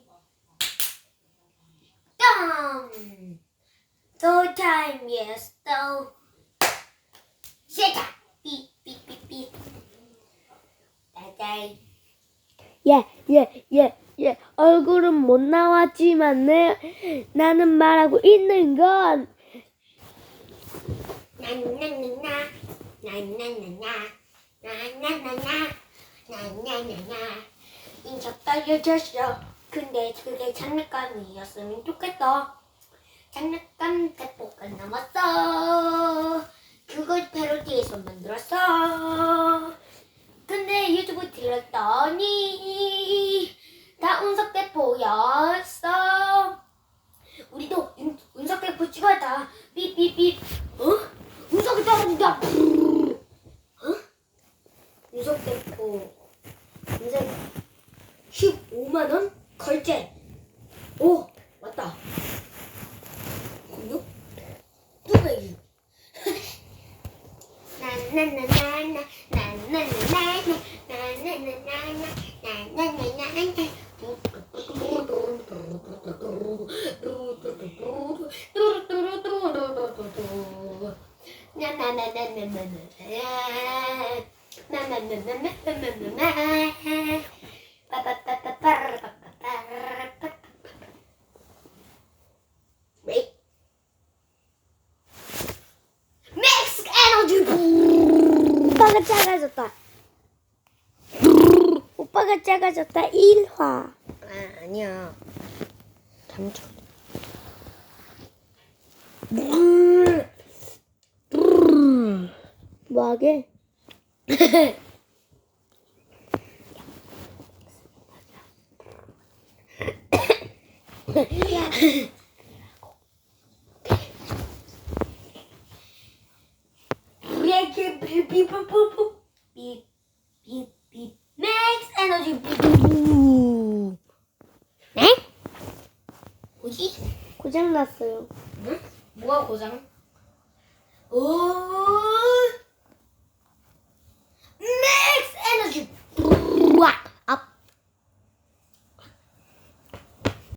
똥! So time yes so 시작 삐삐삐삐 따다이 예, 예, 예, 예. 얼굴은 못 나왔지만 내, 나는 말하고 있는 건 나나나나 나나나나 나나나나 나나나나 인적 떨려졌어 근데 그게 장난감이었으면 좋겠다. 장난감 대포가 남았어. 그걸 패러디해서 만들었어. 근데 유튜브 들었더니 다 운석 대포였어. 우리도 운- 운석 대포 찍어야 삐삐삐. 어? 운석이 떨어진다. 어? 운석 대포. 운석 15만 원? 걸제 오 맞다. 근육? 뚜벅이 나나나나나 나나나나나 나나나나나 나나나나나. 맥스 에너지 오빠가 작아졌다. 오빠가 작아졌다. 1화. 아, 아니야. 잠깐. 뭐하게? 브레이크 삐삐삐삐삐 삐삐삐 맥스 에너지 삐삐삐 네? 뭐지? 고장났어요. 응? 뭐가 고장? 오